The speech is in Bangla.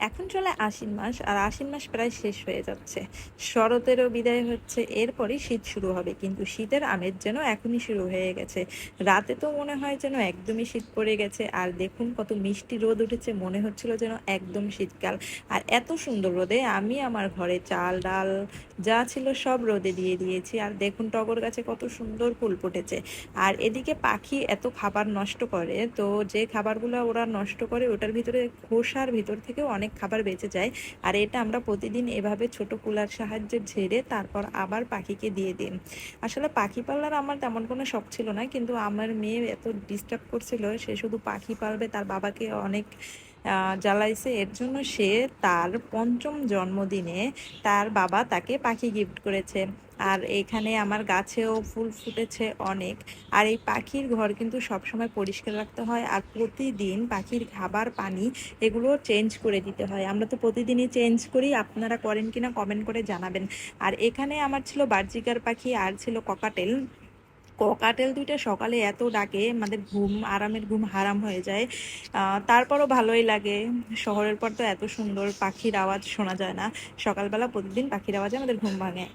এখন চলে আশ্বিন মাস, আর আশ্বিন মাস প্রায় শেষ হয়ে যাচ্ছে। শরতেরও বিদায় হচ্ছে, এরপরই শীত শুরু হবে। কিন্তু শীতের আমেজ যেন এখনই শুরু হয়ে গেছে। রাতে তো মনে হয় যেন একদমই শীত পড়ে গেছে, আর দেখুন কত মিষ্টি রোদ উঠেছে, মনে হচ্ছিল যেন একদম শীতকাল। আর এত সুন্দর রোদে আমি আমার ঘরে চাল, ডাল, যা ছিল সব রোদে দিয়ে দিয়েছি, আর দেখুন টগর গাছে কত সুন্দর ফুল ফুটেছে। আর এদিকে পাখি এত খাবার নষ্ট করে, তো যে খাবারগুলো ওরা নষ্ট করে, ওটার ভিতরে খোসার ভিতর থেকেও অনেক খাবার বেঁচে যায়। আর এটা আমরা প্রতিদিন এভাবে ছোট কুলার সাহায্যে ঝেড়ে তারপর আবার পাখিকে দিয়ে দিন আসলে পাখি পাল্লার আমার তেমন কোনো শখ ছিল না, কিন্তু আমার মেয়ে এত ডিস্টার্ব করছিল, সে শুধু পাখি পালবে, তার বাবাকে অনেক জ্বালাইছে। এর জন্য সে তার পঞ্চম জন্মদিনে তার বাবা তাকে পাখি গিফট করেছে। আর এখানে আমার গাছেও ফুল ফুটেছে অনেক। আর এই পাখির ঘর কিন্তু সবসময় পরিষ্কার রাখতে হয় আর প্রতিদিন পাখির খাবার, পানি এগুলো চেঞ্জ করে দিতে হয়। আমরা তো প্রতিদিনই চেঞ্জ করি। আপনারা করেন কিনা কমেন্ট করে জানাবেন। আর এখানে আমার ছিল বার্জিকার পাখি, আর ছিল ককাটেল ককাটেল দুইটা সকালে এত ডাকে, আমাদের ঘুম, আরামের ঘুম হারাম হয়ে যায়। তারপরও ভালোই লাগে। শহরের পর তো এত সুন্দর, পাখির আওয়াজ শোনা যায় না। সকালবেলা প্রতিদিন পাখির আওয়াজে আমাদের ঘুম ভাঙে।